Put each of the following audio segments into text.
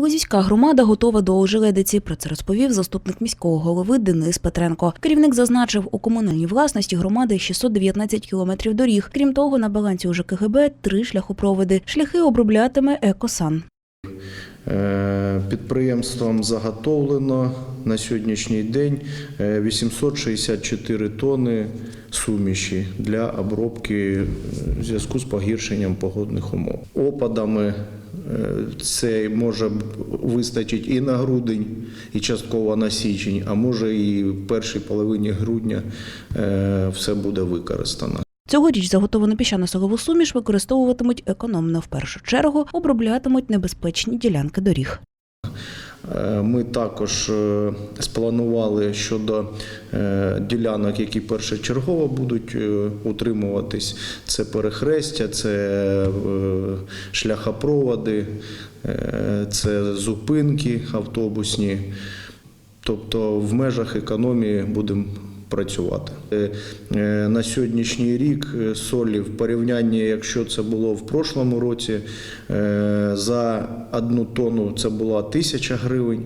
Лозівська громада готова до ожеледиці. Про це розповів заступник міського голови Денис Петренко. Керівник зазначив, у комунальній власності громади 619 кілометрів доріг. Крім того, на балансі у ЖКГБ три шляхопроводи. Шляхи оброблятиме Екосан. Е, Підприємством заготовлено на сьогоднішній день е, 864 тонни суміші для обробки е, в зв'язку з погіршенням погодних умов. Опадами е, це може вистачити і на грудень, і частково на січень, а може і в першій половині грудня е, все буде використано. Цьогоріч заготовану піщано-солову суміш використовуватимуть економно. В першу чергу оброблятимуть небезпечні ділянки доріг. Е, Ми також е, спланували щодо е, ділянок, які першочергово будуть утримуватись. Це перехрестя, це шляхопроводи, це зупинки автобусні. Тобто в межах економії будемо працювати. Е, е, На сьогоднішній рік е, солі в порівнянні, якщо це було в прошлому році, за одну тонну це була тисяча гривень.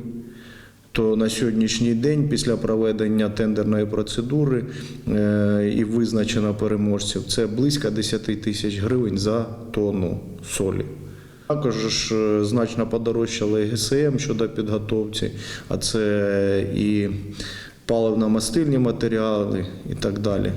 То на сьогоднішній день, після проведення тендерної процедури і визначено переможців, це близько 10 тисяч гривень за тонну солі. Також ж значно подорожчали ГСМ щодо підготовці, а це і паливно-мастильні матеріали і так далі.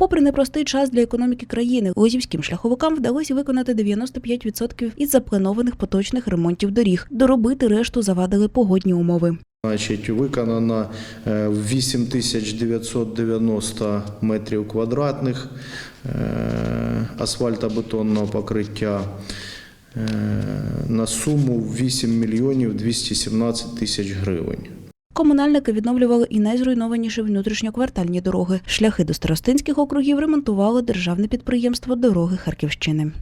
Попри непростий час для економіки країни, лозівським шляховикам вдалося виконати 95% із запланованих поточних ремонтів доріг. Доробити решту завадили погодні умови. Значить, виконано е, 8990 метрів квадратних е, асфальтобетонного покриття е, на суму 8 мільйонів 217 тисяч гривень. Комунальники відновлювали і найзруйнованіші внутрішньоквартальні дороги. Шляхи до старостинських округів ремонтували державне підприємство Дороги Харківщини.